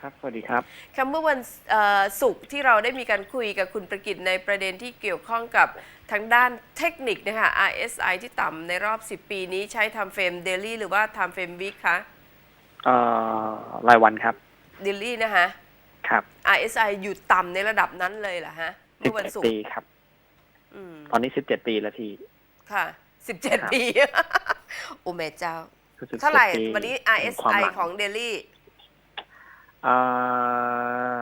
ครับสวัสดีครับค่ะเมื่อวันเอ่อศุกร์ที่เราได้มีการคุยกับคุณประกิตในประเด็นที่เกี่ยวข้องกับทางด้านเทคนิคนะคะ RSI ที่ต่ำในรอบ 10 ปีนี้ใช้ทำเฟรมเดลี่หรือว่าทำเฟรมวิกคะเอ่อรายวันครับเดลี่นะคะครับ RSI อยู่ต่ำในระดับนั้นเลยเหรอฮะสิเมื่บอวันเจ็ดศุกปีร์ครับอืมตอนนี้สิบเจ็ดปีแล้วทีค่ะครับ17 ปีโอ้แม่เจ้าคือ17เท่าไหร่ปีวันนี้แห่งความ RSI หวังของเดลี่เอ่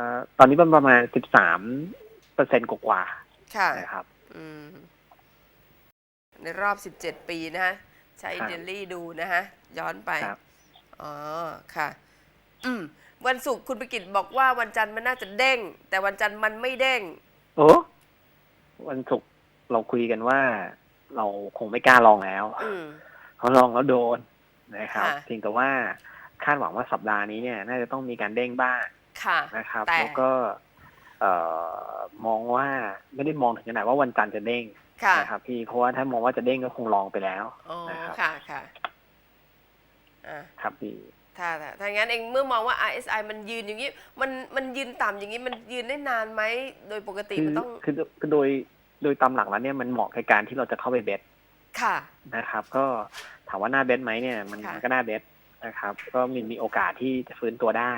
อตอนนี้มันประมาณสิบสามเปอร์เซ็นต์กว่าค่ะๆนะครับอืมในรอบ17ปีนะฮะ ใช้ครับเดลี่ดูนะฮะ ย้อนไปครับอ๋อ ค่ะ อืม วันศุกร์คุณประกิตบอกว่าวันจันทร์มันน่าจะเด้ง แต่วันจันทร์มันไม่เด้ง โอ้วันศุกร์เราคุยกันว่า เราคงไม่กล้าลองแล้วอืมเพราะลองแล้วโดนนะครับค่ะเพียงแต่ว่า คาดหวังว่าสัปดาห์นี้เนี่ย น่าจะต้องมีการเด้งบ้างค่ะนะครับแต่แล้วก็เอ่อมองว่าไม่ได้มองถึงขนาดว่าวันจันทร์จะเด้งค่ะนะครับพี่เพราะว่าถ้ามองว่าจะเด้งก็คงลองไปแล้วอ๋อนะครับค่ะค่ะอ่าครับพี่ถ้าถ้าถ้างั้นเองเมื่อมองว่า RSI มันยืนอย่างนี้มันมันยืนต่ำอย่างนี้มันยืนได้นานไหมโดยปกติคือมันต้องคือคือโดยโดยตามหลักแล้วเนี่ยมันเหมาะกับการที่เราจะเข้าไปเบสค่ะนะครับ ก็ถามว่าหน้าเบสไหมเนี่ย มันค่ะมันก็หน้าเบส นะครับ ก็มีมีโอกาสที่จะฟื้นตัวได้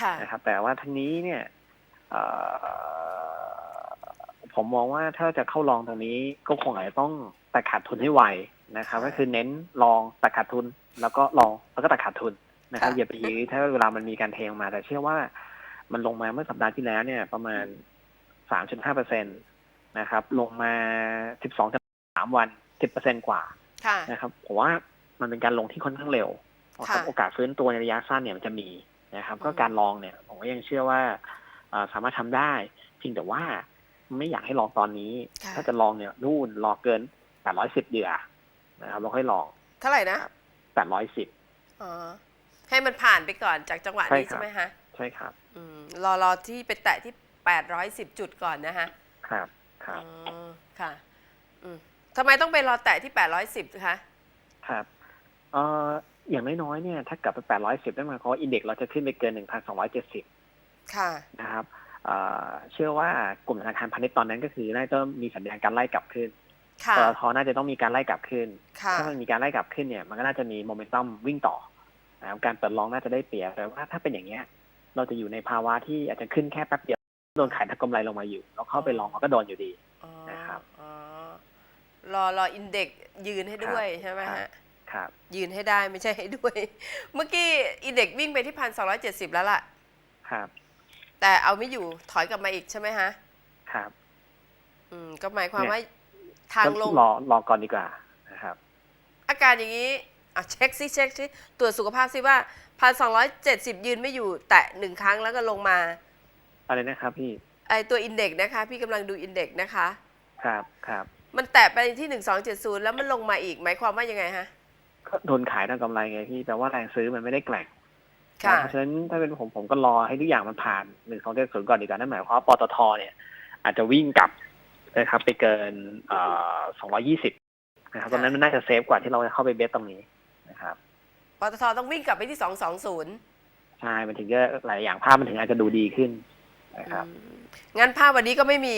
ค่ะนะครับ แต่ว่าทั้งนี้เนี่ยเอ่อผมมองว่าถ้าจะเข้าลองตรงนี้ก็คงอาจจะต้องตัดขาดทุนให้ไวนะครับ ก็คือเน้นลองตัดขาดทุน แล้วก็ลองแล้วก็ตัดขาดทุนนะครับ อย่าไปยื้อถ้าเวลามันมีการเทลงมา แต่เชื่อว่ามันลงมาเมื่อสัปดาห์ที่แล้วเนี่ย ประมาณสามจุดห้าเปอร์เซ็นตนะครับ ลงมาสิบสองสามวันสิบเปอร์เซ็นกว่าค่ะนะครับผมว่ามันเป็นการลงที่ค่อนข้างเร็ว นะครับค่ะโอกาสฟื้นตัวในระยะสั้นเนี่ยมันจะมีนะครับ ก็อืมการลองเนี่ยผมก็ยังเชื่อว่าเอ่อสามารถทำได้เพียงแต่ว่าไม่อยากให้ลองตอนนี้ ถ้าจะลองเนี่ยนู่นรอเกินแปดร้อยสิบเดือนะครับเราค่อยลอง เท่าไหร่นะแปดร้อยสิบอ๋อให้มันผ่านไปก่อนจากจังหวะใช่นี้ครับใช่ไหมฮะใช่ครับอืมรอรอที่ไปแตะที่810จุดก่อนนะฮะครับครับอ๋อค่ะอืมทำไมต้องไปรอแตะที่810คะครับเอ่อ อย่างน้อยๆเนี่ยถ้ากลับไปแปดร้อยสิบได้หมายความว่าอินเด็กซ์เราจะขึ้นไปเกินหนึ่งพันสองร้อยเจ็ดสิบค่ะนะครับเอ่อเชื่อว่ากลุ่มธนาคารพาณิชย์ตอนนั้นก็คือน่าจะมีสัญญาณการไล่กลับขึ้นค่ะปตทน่าจะต้องมีการไล่กลับขึ้นค่ะถ้ามันมีการไล่กลับขึ้นเนี่ยมันก็น่าจะมีโมเมนตัมวิ่งต่อนะครับการเปิดลองน่าจะได้เปรียบแต่ว่าถ้าเป็นอย่างเงี้ย เราจะอยู่ในภาวะที่อาจจะขึ้นแค่แป๊บเดียวโดนขายทักกำไรลงมาอยู่เราเข้าไปลองมันก็โดนอยู่ดีอ๋อนะครับอ๋อรอรออินเด็กยืนให้ด้วยใช่ไหมครับฮะ ครับ ยืนให้ได้ไม่ใช่ให้ด้วย เมื่อกี้อินเด็กวิ่งไปที่พันสองร้อยเจ็ดสิบแล้วล่ะ ครับ แต่เอาไม่อยู่ถอยกลับมาอีกใช่ไหมฮะ ครับ อืม ก็หมายความเนี่ย ว่าทางลง ก็รอรอก่อนดีกว่านะครับ อาการอย่างนี้อะเช็คซิเช็คซิตรวจสุขภาพซิว่าพันสองร้อยเจ็ดสิบยืนไม่อยู่ แตะหนึ่งครั้งแล้วก็ลงมาอะไรนะครับพี่ ไอตัวอินเด็กนะคะ พี่กำลังดูอินเด็กนะคะ ครับ ครับ มันแตะไปที่หนึ่งสองเจ็ดศูนย์แล้วมันลงมาอีก หมายความว่ายังไงฮะก็ โดนขายทางกำไรไงพี่แต่ว่าแรงซื้อมันไม่ได้แกล่งค่ะเพราะฉะนั้นถ้าเป็นผมผมก็รอให้ทุกอย่างมันผ่านหนึ่งสองเจ็ดศูนย์ก่อนดีกว่านั่นหมายความว่าปตทเนี่ย อาจจะวิ่งกลับนะครับ ไปเกินสองร้อยี่สิบนะครับตรงนั้นมันน่าจะเซฟกว่าที่เราจะเข้าไปเบสตรงนี้นะครับปตทต้องวิ่งกลับไปที่สองสองศูนย์ใช่มันถึงจะหลายอย่างภาพมันถึงอาจจะดูดีขึ้นนะครับงั้นภาพวันนี้ก็ไม่มี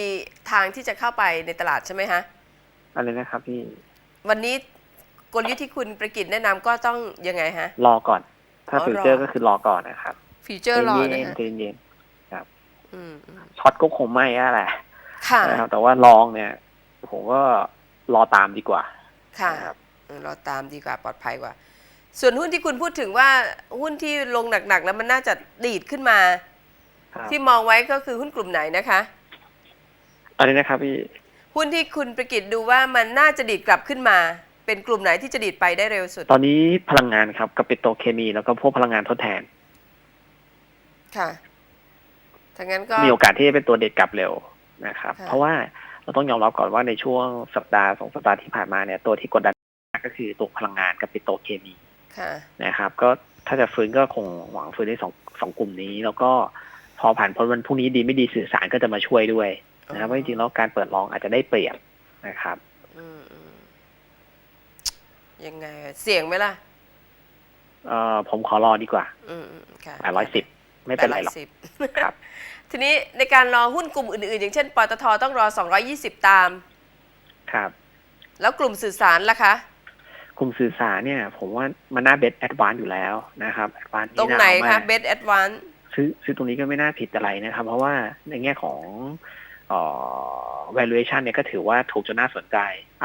ทางที่จะเข้าไปในตลาดใช่ไหมฮะอะไรนะครับพี่ วันนี้ กลยุทธ์ที่คุณประกิตแนะนำก็ต้องยังไงฮะ รอก่อน ถ้าอ๋อฟิวเจอร์รอ ก็คือรอก่อนนะครับฟีเจอร์รอใจนะเย็นฮะใจเย็นอืมอืมช็อตก็คงไม่อะแหละค่ะนะครับแต่ว่าลองเนี่ย ผมก็รอตามดีกว่าค่ะ นะครับเออเราตามดีกว่าปลอดภัยกว่า ส่วนหุ้นที่คุณพูดถึงว่าหุ้นที่ลงหนักๆ แล้วมันน่าจะดีดขึ้นมา ครับที่มองไว้ก็คือหุ้นกลุ่มไหนนะคะอะไรนะครับพี่หุ้นที่คุณประกิตดูว่ามันน่าจะดีดกลับขึ้นมา เป็นกลุ่มไหนที่จะดีดไปได้เร็วสุด ตอนนี้พลังงานครับ กับปิโตรเคมี แล้วก็พวกพลังงานทดแทน ค่ะถ้างั้นก็มีโอกาสที่จะเป็นตัวเด็ดกลับเร็วนะครับค่ะเพราะว่าเราต้องยอมรับก่อนว่าในช่วงสัปดาห์สองสัปดาห์ที่ผ่านมาเนี่ยตัวที่กดดันก็คือตัวพลังงานกับปิโตรเคมีค่ะนะครับ ก็ถ้าจะฟื้นก็คงหวังฟื้นในสองสองกลุ่มนี้ แล้วก็พอผ่านพ้นวันพรุ่งนี้ดีไม่ดีสื่อสารก็จะมาช่วยด้วยนะครับว่าจริงๆแล้วการเปิดลองอาจจะได้เปรียบนะครับอืมอืม ยังไงอะเสี่ยงไหมล่ะ เอ่อผมขอรอดีกว่าอืมอืมค่ะแปดร้อยสิบไม่เป็นไรหรอกแปดสิบครับ ทีนี้ในการรอหุ้นกลุ่มอื่นๆ อย่างเช่นปตทต้องรอ 220 ตาม ครับ แล้วกลุ่มสื่อสารล่ะคะ กลุ่มสื่อสารเนี่ย ผมว่ามันน่าเบสแอดวานอยู่แล้วนะครับแอดวานตรงไหนคะเบสแอดวานซื้อซื้อตรงนี้ก็ไม่น่าผิดอะไรนะครับ เพราะว่าในแง่ของเอ่อ valuation เนี่ยก็ถือว่าถูกจนน่าสนใจ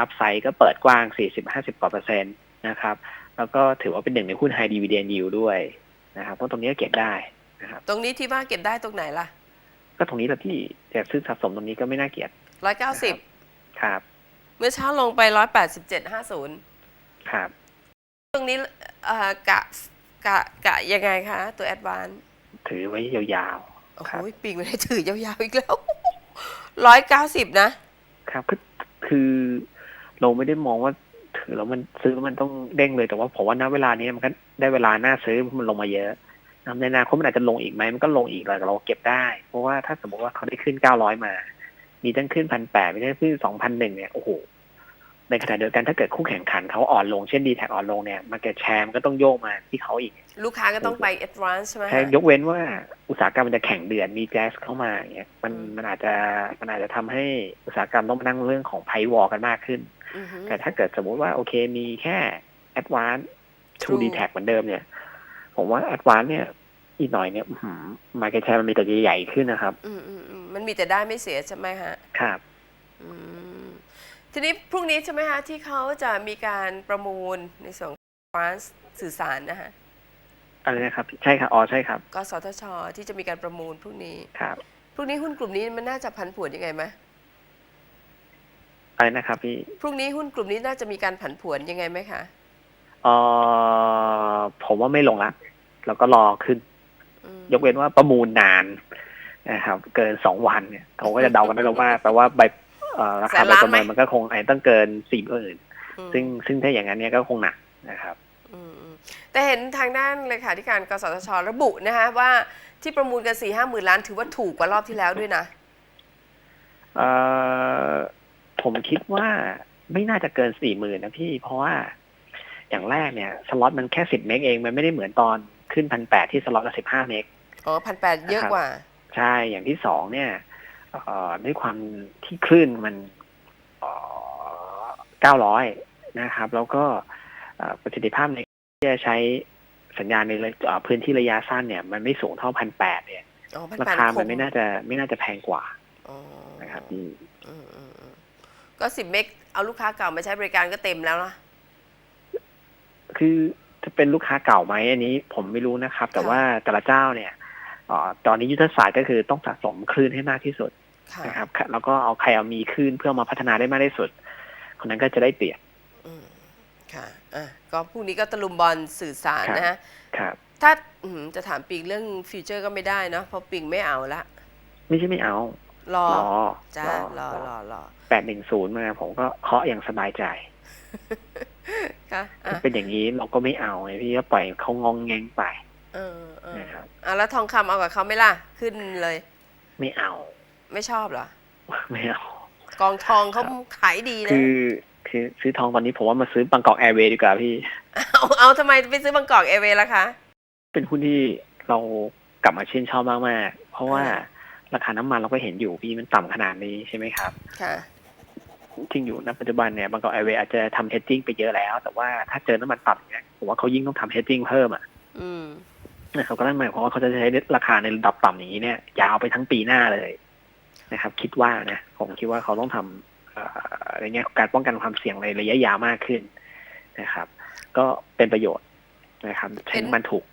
upside ก็เปิดกว้าง 40-50กว่าเปอร์เซ็นต์นะครับ แล้วก็ถือว่าเป็นหนึ่งในหุ้น high dividend yield ด้วยนะครับ เพราะตรงนี้ก็เก็บได้นะครับ ตรงนี้ที่ว่าเก็บได้ตรงไหนล่ะ ก็ตรงนี้แหละที่จะซื้อสะสมตรงนี้ก็ไม่น่าเกลียด190ครับ เมื่อเช้าลงไป187.50ครับ ตรงนี้เอ่อกะกะกะยังไงคะ ตัวแอดวานถือไว้ยาวโอ้คโหรับปิงไม่ได้ถือยาวๆอีกแล้ว ร้อยเก้าสิบนะครับคือคือเราไม่ได้มองว่าถือแล้วมันซื้อมันต้องเด้งเลยแต่ว่าผมว่าณเวลานี้มันก็ได้เวลาหน้าซื้อเพราะมันลงมาเยอะนะครับในอนาคตมันอาจจะลงอีกไหมมันก็ลงอีกแหละแต่เราเก็บได้ เพราะว่าถ้าสมมติว่าเขาได้ขึ้นเก้าร้อยมา มีตั้งขึ้นพันแปดมีตั้งขึ้นสองพันหนึ่งเนี่ยโอ้โห ในขณะเดียวกันถ้าเกิดคู่แข่งขันเขาอ่อนลงเช่นดีแท็อ่อนลงเนี่ยมาเก็ตแชร์มันก็ต้องโยกมาที่เขาอีก ลูกค้าก็ต้องไปแอดวานซ์ใช่ไหมแค่คะยกเว้นว่าอุตสาหกรรมมันจะแข่งเดือนมีแก๊สเข้ามาอย่างเงี้ยมันอืมมันอาจจะมันอาจจะทำให้อุตสาหกรรมต้องมานั่งเรื่องของไพวอลกันมากขึ้นอือฮึแต่ถ้าเกิดสมมุติว่าโอเคมีแค่ Advance True True d t a c เหมือนเดิมเนี่ย ผมว่า Advance เนี่ยอีกหน่อยเนี่ยมาเก็ตแชร์มันมีแต่ใหญ่ๆขึ้นนะครับ อืมอืมอืมมันมีแต่ได้ไม่เสียใช่ไหมฮะครับ อืม ทีนี้พรุ่งนี้ใช่ไหมคะที่เขาจะมีการประมูลในส่วนของฟรานซ์สื่อสารนะคะอะไรนะครับ ใช่ครับอ๋อใช่ครับกสทช ที่จะมีการประมูลพรุ่งนี้ครับพรุ่งนี้หุ้นกลุ่มนี้มันน่าจะผันผวนยังไงไหมอะไรนะครับพี่พรุ่งนี้หุ้นกลุ่มนี้น่าจะมีการผันผวนยังไงไหมคะเออผมว่าไม่ลงละแล้วก็รอขึ้น อืมยกเว้นว่าประมูลนานนะครับ เกินสองวันเนี่ยเขาก็จะเดากันได้แล้วว่าแปลว่าใบเอ่อ ราคาใบประเมินมันก็คงไอ้ต้องเกินสี่หมื่นอืมซึ่งซึ่งถ้าอย่างนั้นเนี่ยก็คงหนักนะครับอืมอืมแต่เห็นทางด้านเลขาธิการกสทชระบุนะคะว่าที่ประมูลกันสี่ห้าหมื่นล้านถือว่าถูกกว่ารอบที่แล้วด้วยนะเอ่อผมคิดว่าไม่น่าจะเกินสี่หมื่นนะพี่เพราะว่าอย่างแรกเนี่ยสล็อตมันแค่สิบเมกเองมันไม่ได้เหมือนตอนขึ้นพันแปดที่สล็อตละสิบห้าเมกอ๋อพันแปดเยอะกว่า ใช่อย่างที่สองเนี่ยเอ่อ ด้วยความที่คลื่นมันเก้าร้อยนะครับ แล้วก็เอ่อประสิทธิภาพในที่จะใช้สัญญาณในระเอ่อพื้นที่ระยะสั้นเนี่ย มันไม่สูงเท่าพันแปดเนี่ยอ๋อพันราแปดคามันไม่น่าจะไม่น่าจะแพงกว่าอ๋อนะครับพี่อืมอืมอืมก็สิบเมกเอาลูกค้าเก่ามาใช้บริการก็เต็มแล้วนะคือจะเป็นลูกค้าเก่าไหมอันนี้ผมไม่รู้นะครับ แต่ค่ะว่าแต่ละเจ้าเนี่ยเออตอนนี้ยุทธศาสตร์ก็คือต้องสะสมคลื่นให้มากที่สุดค่ะ นะครับแล้วก็เอาใครเอามีคลื่นเพื่อมาพัฒนาได้มากที่สุด คนนั้นก็จะได้เปรียบอืมค่ะอะก็พรุ่งนี้ก็ตะลุมบอลสื่อสารครับนะฮะครับ ถ้าอืมจะถามปิงเรื่องฟิวเจอร์ก็ไม่ได้เนอะเพราะปิงไม่เอาละไม่ใช่ไม่เอา รอรอจ้ารรอรอรอแปดหนึ่งศูนย์มาผมก็เคาะอย่างสบายใจค่ะอะถ้าเป็นอย่างนี้เราก็ไม่เอาไงพี่ก็ปล่อยเขางองแงงไป เออเออนะครับอะแล้วทองคำเอากับเขาไหม่ล่ะ ขึ้นเลย ไม่เอา ไม่ชอบเหรอ ไม่เอากองทองเขาขายดีนะคือคือซื้อทองตอนนี้ผมว่ามาซื้อบางกอกแอร์เวย์ดีกว่าพี่ เอาเอาทำไมไปซื้อบางกอกเอเวล่ะคะ เป็นหุ้นที่เรากลับมาชื่นชอบมากๆ เพราะว่าอ่าราคาน้ำมันเราก็เห็นอยู่พี่มันต่ำขนาดนี้ใช่ไหมครับค่ะจริงอยู่ณปัจจุบันเนี่ยบางกอกแอร์เวย์อาจจะทำเฮดจิ้งไปเยอะแล้ว แต่ว่าถ้าเจอน้ำมันต่ำเนี่ยผมว่าเขายิ่งต้องทำเฮดจิ้งเพิ่มอะอืมนะครับก็นั่นหมายความว่าเขาจะใช้ราคาในระดับต่ำอย่างนี้เนี่ย ยาวไปทั้งปีหน้าเลย นะครับ คิดว่านะผมคิดว่าเขาต้องทำเอ่อในแง่ของการป้องกันความเสี่ยงในระยะยาวมากขึ้นนะครับ ก็เป็นประโยชน์นะครับใช้น้ำมันถูก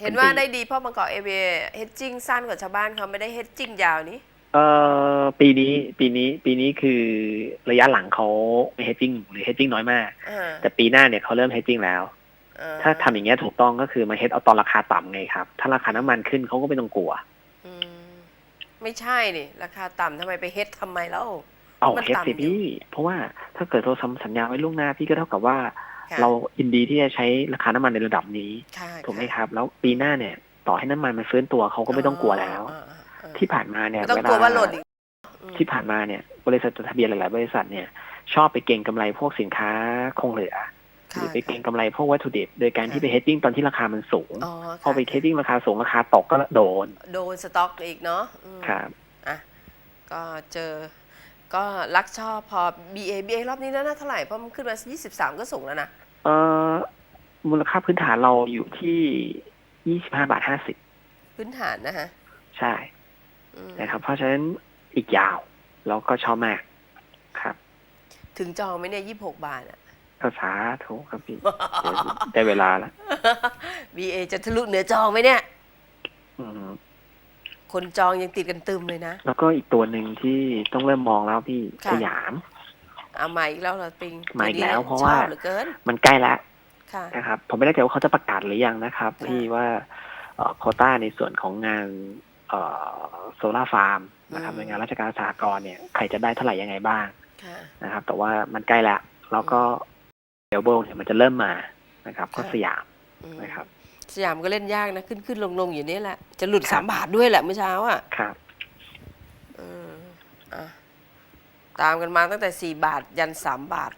เห็นว่าได้ดีเพราะบางกอกเอเวเฮดจิ้งสั้นกว่าชาวบ้านเขาไม่ได้เฮดจิ้งยาวนี้เอ่อปีนี้ปีนี้ปีนี้คือระยะหลังเขาไม่เฮดจิ้งหรือเฮดจิ้งน้อยมากอ่าแต่ปีหน้าเนี่ยเขาเริ่มเฮดจิ้งแล้วอ่ถ้าทำอย่างเงี้ยถูกต้องก็คือมาเฮดเอาตอนราคาต่ำไงครับ ถ้าราคาน้ำมันขึ้นเขาก็ไม่ต้องกลัวอืม ไม่ใช่นี่ราคาต่ำทำไมไปเฮดทำไมแล้วเอามันเฮดต่ำสิอยู่พี่ เพราะว่าถ้าเกิดเราทำสัญญาไว้ล่วงหน้าพี่ก็เท่ากับว่าค่ะเรายินดีที่จะใช้ราคาน้ำมันในระดับนี้ค่ะถูกไหมะครับ แล้วปีหน้าเนี่ย ต่อให้น้ำมันมันฟื้นตัวเขาก็ไม่ต้องกลัวแล้วอ่าอ่าอ่าที่ผ่านมาเนี่ยไม่ต้องเวกลัวลาว่าหล่นอีกอืมที่ผ่านมาเนี่ย บริษัทจดทะเบียนหลาย ๆ บริษัทเนี่ย ชอบไปเก่งกำไรพวกสินค้าคงเหลือ หค่ะรือไปเก็งกำไรพวกวัตถุดิบ โดยการที่ไปเฮดดิ้งตอนที่ราคามันสูงอ๋อพอไปค่ะเฮดดิ้งราคาสูงราคาตกก็โดน โดนสต็อกอีกเนาะอืมครับอะก็เจอ ก็รักชอบพอ BA BA รอบนี้น่าเท่าไหร่เพราะมันขึ้นมา 23 ก็สูงแล้วนะเอ่อมูลค่าพื้นฐานเราอยู่ที่ยี่สิบห้าบาทห้าสิบพื้นฐานนะฮะ ใช่อืมนะครับ เพราะฉะนั้นอีกยาว แล้วก็ชอบมากครับ ถึงจองไหมเนี่ย 26 บาทอะ ภาษาถูกครับพี่เดี๋ยวได้เวลาแล้ว BA จะทะลุเหนือจองไหมเนี่ย อืม คนจองยังติดกันตึมเลยนะ แล้วก็อีกตัวหนึ่งที่ต้องเริ่มมองแล้วพี่ค่ะ สยาม เอามาอีกแล้วเหรอปิงมาอีกแล้วตัวนี้เพราะว่า ชอบเหลือเกินมันใกล้แล้วค่ะ นะครับ ผมไม่แน่ใจว่าเขาจะประกาศหรือยังนะครับ ค่ะที่ว่าโควต้าในส่วนของงานโซลาร์ฟาร์มนะครับอืมในงานราชการสหกรณ์เนี่ยใครจะได้เท่าไหร่ยังไงบ้าง ค่ะ นะครับแต่ว่ามันใกล้แล้วแล้วก็ เดลเบิลเนี่ยมันจะเริ่มมานะครับ ก็ค่ะสยามอืมนะครับ สยามก็เล่นยากนะขึ้นขึ้นลงลงอยู่นี่แหละ จะหลุดครับสามบาทด้วยแหละเมื่อเช้าอะครับอืมอะตามกันมาตั้งแต่สี่บาทยันสามบาท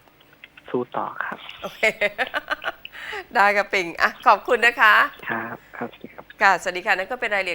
สู้ต่อครับ โอเค ได้กับปิงอะขอบคุณนะคะ ครับ ครับสวัสดีครับ ค่ะ สวัสดีค่ะ นั่นก็เป็นรายละเอียด